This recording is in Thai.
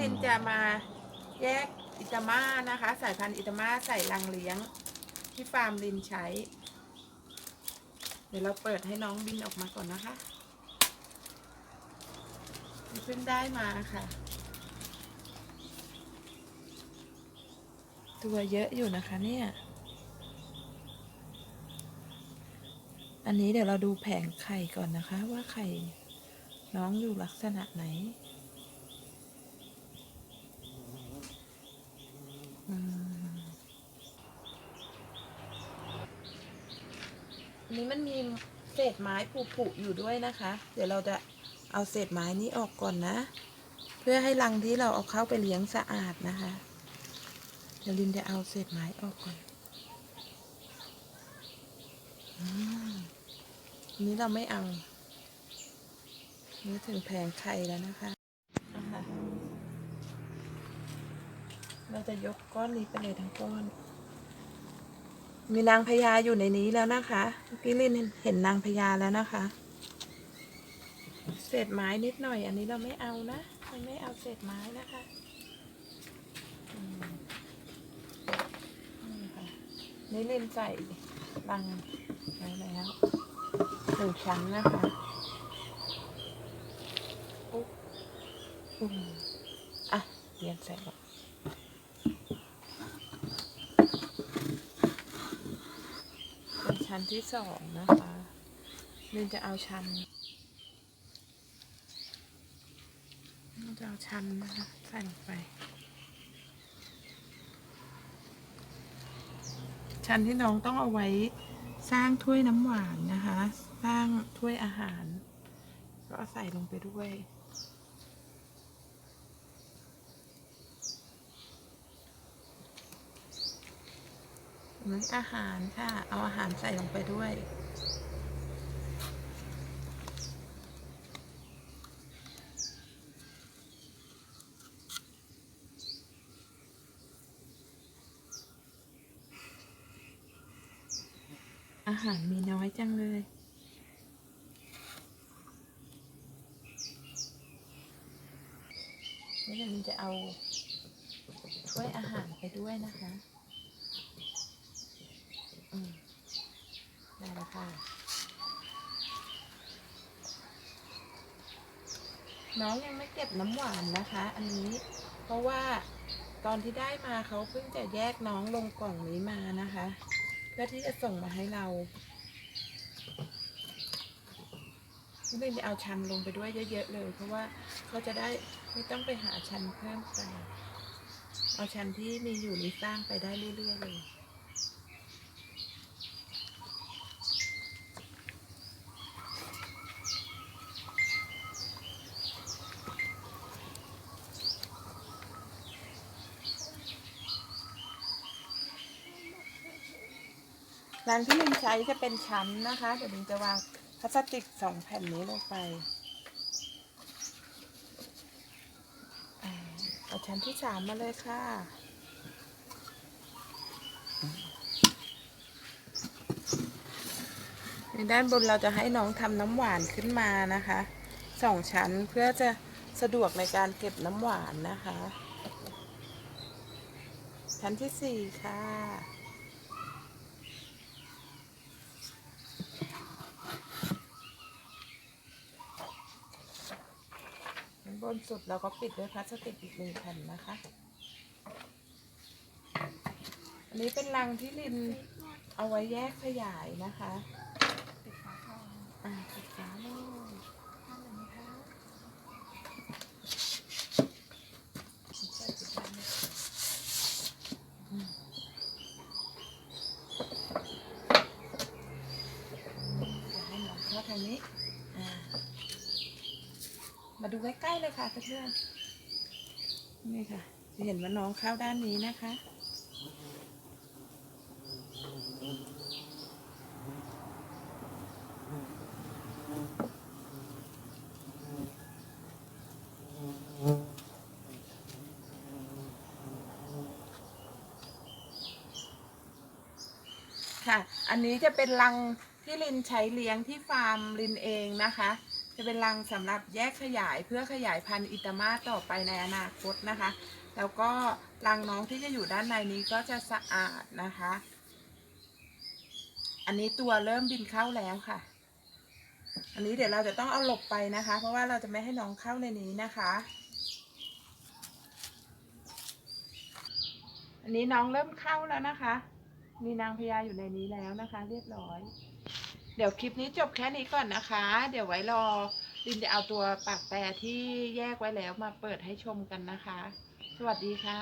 ลินจะมาแยกอิตาม่านะคะ สายพันธุ์อิตาม่าใส่รังเลี้ยงที่ฟาร์มลินใช้ เดี๋ยวเราเปิดให้น้องบินออกมาก่อนนะคะเพิ่งได้มาค่ะ ตัวเยอะอยู่นะคะเนี่ยอันนี้เดี๋ยวเราดูแผงไข่ก่อนนะคะว่าไข่น้องอยู่ลักษณะไหน อันนี้มันมีเศษไม้ผุๆอยู่ด้วยนะคะ เดี๋ยวเราจะเอาเศษไม้นี้ออกก่อนนะ เพื่อให้รังที่เราเอาเข้าไปเลี้ยงสะอาดนะคะเดี๋ยวลินจะเอาเศษไม้ออกก่อนอันนี้เราไม่เอานี่ถึงแผงไข่แล้วนะคะนะคะเราจะยกก้อนนี้ไปเลยทั้งก้อน มีนางพญาอยู่ในนี้แล้วนะคะเมื่อกี้ลินเห็นนางพญาแล้วนะคะ เศษไม้นิดหน่อย อันนี้เราไม่เอานะเราไม่เอาเศษไม้นะคะนี่ลินใส่รังไว้แล้วหนึ่งชั้นนะคะปุ๊บอืมอะเรียนใส่ก่อนเป็น ชั้นที่สองนะคะลินจะเอาชั้นเราจะเอาชั้นนะคะใส่ลงไป ชั้นที่น้องต้องเอาไว้สร้างถ้วยน้ำหวานนะคะ สร้างถ้วยอาหาร ก็ใส่ลงไปด้วย นี่อาหารค่ะ เอาอาหารใส่ลงไปด้วย อาหารมีน้อยจังเลยนี่เดี๋ยวมันจะเอาถ้วยอาหารไปด้วยนะคะ อืมได้ แล้วค่ะ น้องยังไม่เก็บน้ำหวานนะคะ อันนี้เพราะว่าตอนที่ได้มาเขาเพิ่งจะแยกน้องลงกล่องนี้มานะคะ เพื่อที่จะส่งมาให้เรานี่เป็นเอาชันลงไปด้วยเยอะๆเลย เพราะว่าเขาจะได้ไม่ต้องไปหาชันเพิ่มไป เอาชันที่มีอยู่นี้สร้างไปได้เรื่อยๆเลย ร้านที่ลินใช้จะเป็นชั้นนะคะ เดี๋ยวลินจะวางพลาสติกสองแผ่นนี้ลงไปอ่าเอาชั้นที่สามมาเลยค่ะในด้านบนเราจะให้น้องทำน้ำหวานขึ้นมานะคะสองชั้นเพื่อจะสะดวกในการเก็บน้ำหวานนะคะ ชั้นที่สี่ค่ะ ข้างบ นสุดเราก็ปิดด้วยพลาสติกอีกหนึ่งแผ่นนะคะ อันนี้เป็นรังที่ลินเอาไว้แยกขยายนะคะปิดฝาทองอ่าปิดฝาเลยท่านหนึ่งนะคะใส่ปิดฝาเลยอืมเดี๋ยวให้น้องเข้าทางนี้ อ่า มาดูใกล้ๆเลยค่ะเพื่อนๆนี่ค่ะจะเห็นว่าน้องเข้าด้านนี้นะคะ ค่ะ อันนี้จะเป็นรังที่ลินใช้เลี้ยงที่ฟาร์มลินเองนะคะ จะเป็นรังสำหรับแยกขยายเพื่อขยายพันธุ์อิตามาต่อไปในอนาคตนะคะ แล้วก็รังน้องที่จะอยู่ด้านในนี้ก็จะสะอาดนะคะ อันนี้ตัวเริ่มบินเข้าแล้วค่ะ อันนี้เดี๋ยวเราจะต้องเอาหลบไปนะคะ เพราะว่าเราจะไม่ให้น้องเข้าในนี้นะคะ อันนี้น้องเริ่มเข้าแล้วนะคะ มีนางพญาอยู่ในนี้แล้วนะคะ เรียบร้อย ดี๋ยวคลิปนี้จบแค่นี้ก่อนนะคะ เดี๋ยวไว้รอลินจะเอาตัวปากแปรที่แยกไว้แล้วมาเปิดให้ชมกันนะคะ สวัสดีค่ะ